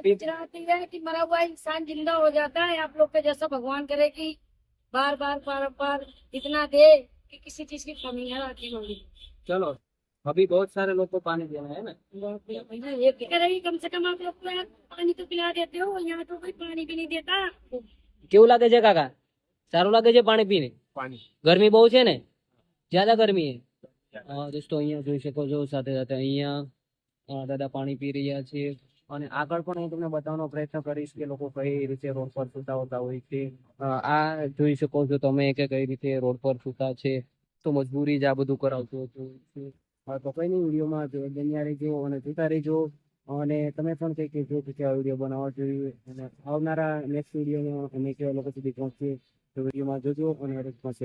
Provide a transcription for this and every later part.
अभी गुजराती है कि मरा हुआ इंसान जिंदा हो जाता है आप लोग पे जैसा भगवान करे कि बार बार बार बार इतना दे कि किसी चीज की कमी ना आती होगी चलो अभी बहुत सारे लोग को पानी देना है ना भैया ये कह रही कम से कम आप लोग को यार पानी तो पिला देते हो यहाँ तो कोई पानी भी नहीं देता કેવું લાગે છે કાકા સારું લાગે છે પાણી પીને पानी ગરમી બહુ છે ને જ્યાદા ગરમી છે અ, દોસ્તો અહીંયા જોઈ શકો છો સાથે સાથે અહીંયા અ, દાદા પાણી પી રહ્યા છે અને આગળ પણ હું તમને બતાવવાનો પ્રયત્ન કરીશ કે લોકો કઈ રીતે રોડ પર સૂતા હોતા હોય છે. આ જોઈ શકો છો તમે કે કઈ રીતે રોડ પર સૂતા છે. તો મજબૂરી જ આ બધું કરાવતું હતું. તો કઈ નહીં વિડીયોમાં બન્યા રહેજો અને જોતા રહેજો. અને તમે પણ કંઈક કહેજો કે આ વીડિયો બનાવવા જોઈએ. અને આવનારા નેક્સ્ટ વિડીયોમાં અમે કેવા લોકો સુધી પહોંચીએ. તો વિડીયોમાં જોજો અને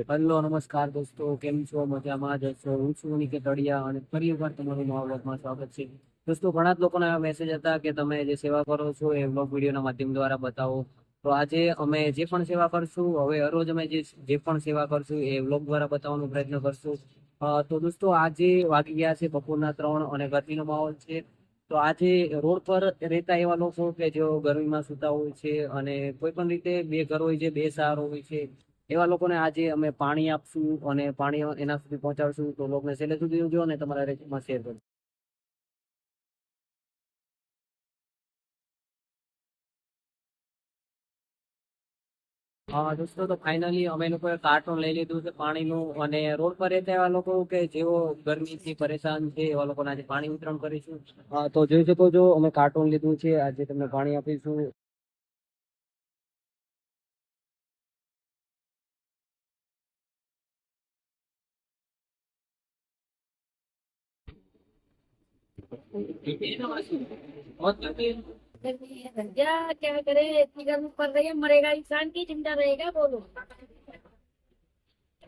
હેલો, નમસ્કાર દોસ્તો. કેમ છો? મજામાં જ છો હું છું નિકેત તળિયા અને ફરી એકવાર તમારું વ્લોગમાં સ્વાગત છે. દોસ્તો, ઘણા જ લોકોના મેસેજ હતા કે તમે જે સેવા કરો છો એ વ્લોગ વિડીયોના માધ્યમ દ્વારા બતાવો. તો આજે અમે જે પણ સેવા કરશું, હવે હરરોજ અમે જે જે પણ સેવા કરશું એ વ્લોગ દ્વારા બતાવવાનો પ્રયત્ન કરશું. તો દોસ્તો, આજે વાગી ગયા છે બપોરના ત્રણ અને ગરમીનો માહોલ છે. તો આજે રોડ પર રહેતા એવા લોકો કે જેઓ ગરમીમાં સૂતા હોય છે અને કોઈ પણ રીતે બે ઘર હોય છે, બે સહારો હોય છે, એવા લોકોને આજે અમે પાણી આપશું અને પાણી એના સુધી પહોંચાડશું. તો લોકોને છેલ્લે સુધી જોજો અને તમારા રેજમાં શેર કરજો. દોસ્તો, તો ફાઇનલી અમે લોકોએ કાર્ટૂન લઈ લીધું છે પાણીનું અને રોડ પર રહેતા એવા લોકો કે જેઓ ગરમીથી પરેશાન છે, એવા લોકો આજે પાણી વિતરણ કરીશું તો જોઈ શકો છો, અમે કાર્ટૂન લીધું છે, આજે તમને પાણી આપીશું What you? क्या क्या करे इतनी गर्मी पड़ रही है मरेगा इंसान की ज़िंदा रहेगा बोलो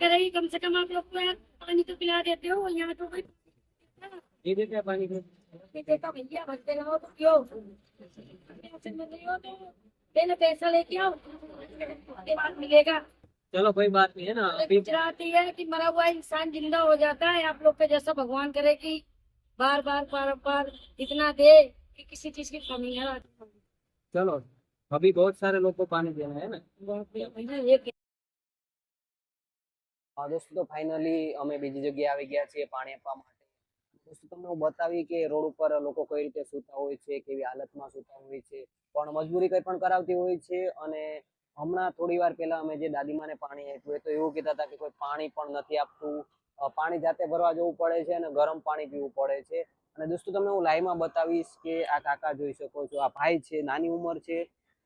करेगी कम से कम आप लोग को यार पानी तो पिला देते हो यहाँ तो भाई दे देते हैं पानी देता भैया भरते रहो तो क्यों हो तो पहले पैसा लेके आओ मिलेगा चलो, कोई बात नहीं है ना। तो गुजराती है कि मरा हुआ इंसान ज़िंदा हो जाता है। आप लोग पे जैसा भगवान करे कि बार बार बार बार इतना दे कि किसी चीज की कमी ना आती होगी चलो अभी बहुत सारे लोग को पानी देना है ना भैया ये હા દોસ્તો તો ફાઇનલી અમે બીજી જગ્યાએ આવી ગયા છીએ પાણી આપવા માટે દોસ્તો તમને હું બતાવી કે રોડ ઉપર લોકો કઈ રીતે સૂતા હોય છે કેવી હાલતમાં સૂતા હોય છે પણ મજબૂરી કઈ પણ કરાવતી હોય છે અને હમણાં થોડી વાર પહેલા અમે જે દાદીમાને પાણી આપ્યું એ તો એવું કહેતા હતા કે કોઈ પાણી પણ નથી આપતું અ, પાણી જાતે ભરવા જવું પડે છે અને ગરમ પાણી પીવું પડે છે અને દોસ્તો, તમને હું લાઈવમાં બતાવીશ કે આ કાકા જોઈ શકો છો. આ ભાઈ છે, નાની ઉંમર છે,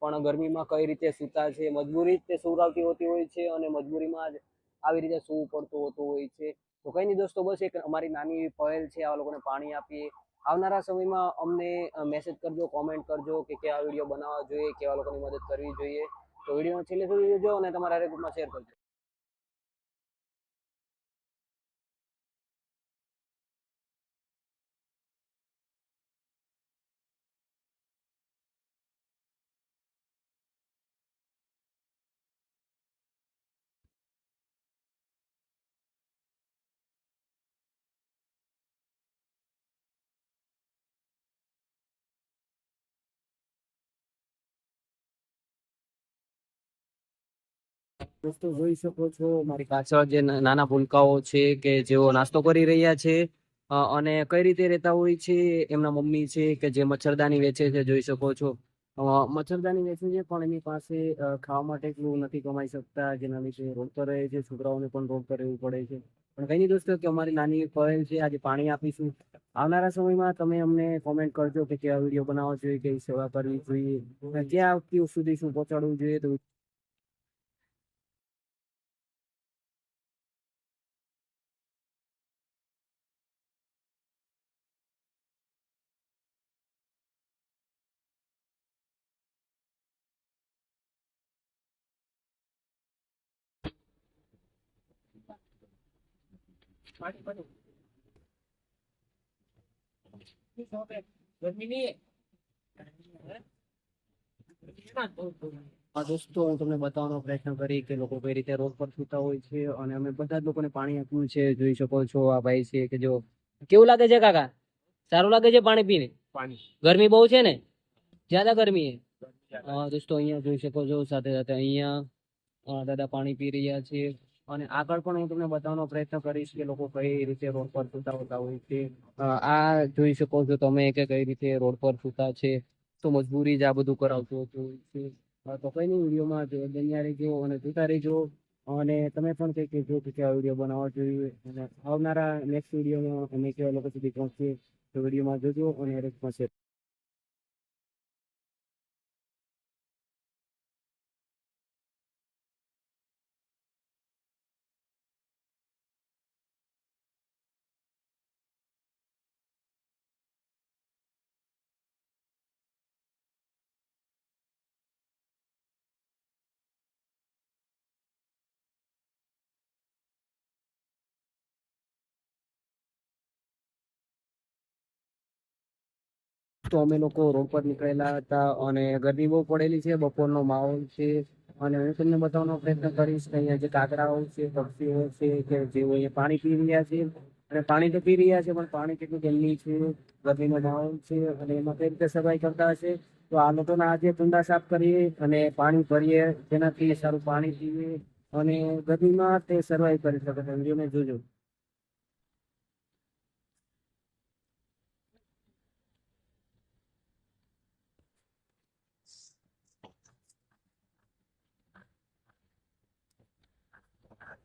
પણ ગરમીમાં કઈ રીતે સૂતા છે, મજબૂરી તે સુવરાવતી હોતી હોય છે અને મજબૂરીમાં જ આવી રીતે સૂવું પડતું હોતું હોય છે. તો કંઈ નહીં દોસ્તો, બસ એક અમારી નાની પહેલ છે આવા લોકોને પાણી આપીએ. આવનારા સમયમાં અમને મેસેજ કરજો કોમેન્ટ કરજો કે કેવા વીડિયો બનાવવા જોઈએ, કેવા લોકોની મદદ કરવી જોઈએ. તો વીડિયો છેલ્લે સુધી જોજો અને તમારા ગ્રુપમાં શેર કરજો. દોસ્તો, જોઈ શકો છો. મારી પાછળ જે નાના ભૂલકાઓ છે કે જેઓ નાસ્તો કરી રહ્યા છે અને કઈ રીતે રહેતા હોય છે, એમના મમ્મી છે કે જે મચ્છરદાની વેચે છે, જોઈ શકો છો. મચ્છરદાની વેચે છે, પણ એની પાસે ખાવા માટે એટલું નથી કમાઈ શકતા, જેના લીધે રોકતો રહે છે, છોકરાઓને પણ રોકતો રહેવું પડે છે. પણ કઈ નહીં દોસ્તો, કે અમારી નાની પહેલ છે, આજે પાણી આપીશું. આવનારા સમયમાં તમે અમને કોમેન્ટ કરજો કે કેવા વીડિયો બનાવવા જોઈએ, કેવી સેવા કરવી જોઈએ ક્યાં ક્યાં સુધી શું પહોંચાડવું જોઈએ તો હા દોસ્તો હું તમને બતાવવાનો પ્રયત્ન કરી કે લોકો કઈ રીતે રોડ પર સૂતા હોય છે અને અમે બધા જ લોકોને પાણી આપ્યું છે. જોઈ શકો છો આ ભાઈ છે કે જો કેવું લાગે છે કાકા? સારું લાગે છે પાણી પીને? પાણી. ગરમી બહુ છે ને? જ્યાદા ગરમી છે? હા દોસ્તો અહીંયા જોઈ શકો છો સાથે સાથે અહીંયા દાદા પાણી પી રહ્યા છે. અને આગળ પણ હું તમને બતાવવાનો પ્રયત્ન કરીશ કે લોકો કઈ રીતે રોડ પર સૂતા હોતા હોય છે. આ જોઈ શકો છો તમે કે કઈ રીતે રોડ પર સૂતા છે. તો મજબૂરી જ આ બધું કરાવતું હતું તો કઈ નહીં વિડીયોમાં બન્યા રહેજો અને જોતા રહેજો. અને તમે પણ કંઈક કહેજો કે આ વીડિયો બનાવવા જોઈએ. અને આવનારા નેક્સ્ટ વિડીયોમાં અમે કેવા લોકો સુધી પહોંચીએ તો વિડીયોમાં જોજો અને રેક્સમાં શેર તો અમે લોકો રોડ પર નીકળેલા હતા અને ગરમી બહુ પડેલી છે, બપોરનો માહોલ છે અને હું તમને બતાવવાનો પ્રયત્ન કરીશ કે અહીંયા જે કાગડાઓ છે, પક્ષીઓ છે કે જેઓ અહીંયા પાણી પી રહ્યા છે અને પાણી તો પી રહ્યા છે, પણ પાણી કેટલું ગરમી છે, ગરમીનો માહોલ છે અને એમાં કઈ રીતે સફાઈ કરતા હશે? તો આ લોકોના આજે કુંડા સાફ કરીએ અને પાણી ભરીએ, જેનાથી સારું પાણી પીએ અને ગરમીમાં તે સર્વાઈવ કરી શકે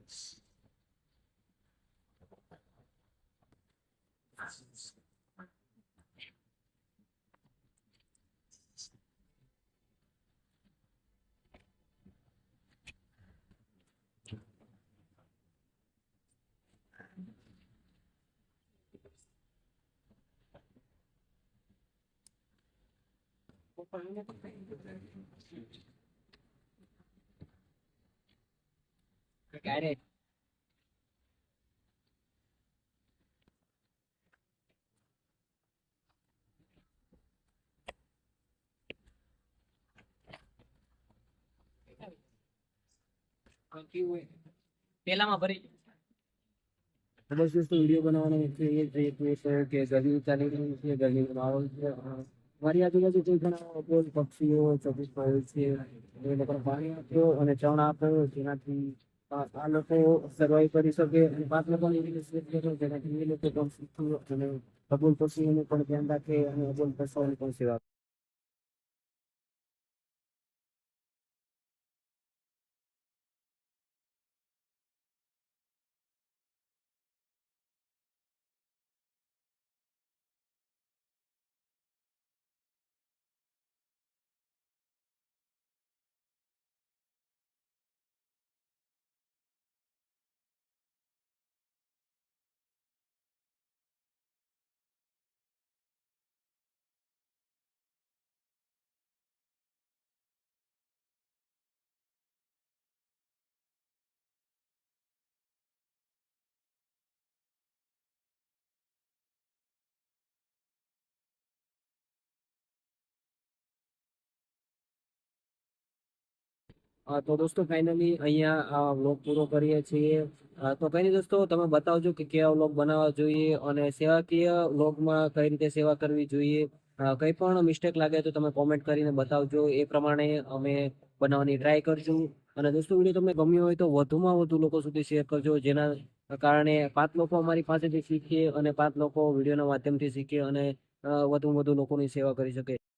છે વિડીયોને જોજો ક્યારે? પેલામાં ભરી વીડિયો બનાવવાનો છે? કે ગરમી ચાલી રહી છે ગરમીનો માહોલ છે. મારી આજુબાજુ કોઈ ઘણા પક્ષીઓ ચબૂતરા છે. એ લોકોને પાણી આપ્યો અને ચણ આપ્યો જેનાથી આ લોકો સર્વાઈવ કરી શકે અને પાંચ પણ એવી જેના કર્યો જેનાથી લોકો પણ શીખવું અને અબોલ પશુઓનું પણ ધ્યાન રાખે અને અબોલ પશુઓની પણ સેવા તો દોસ્તો ફાઇનલી અહીંયા આ વ્લોગ પૂરો કરીએ છીએ. તો કઈ દોસ્તો, તમે બતાવજો કે કેવા વ્લોગ બનાવવા જોઈએ અને સેવાકીય વ્લોગમાં કઈ રીતે સેવા કરવી જોઈએ. કંઈ પણ મિસ્ટેક લાગે તો તમે કોમેન્ટ કરીને બતાવજો. એ પ્રમાણે અમે બનાવવાની ટ્રાય કરશું. અને દોસ્તો વીડિયો તમને ગમ્યો હોય તો વધુમાં વધુ લોકો સુધી શેર કરજો. જેના કારણે પાંચ લોકો અમારી પાસેથી શીખીએ અને પાંચ લોકો વિડીયોના માધ્યમથી શીખે અને વધુ વધુ લોકોની સેવા કરી શકે.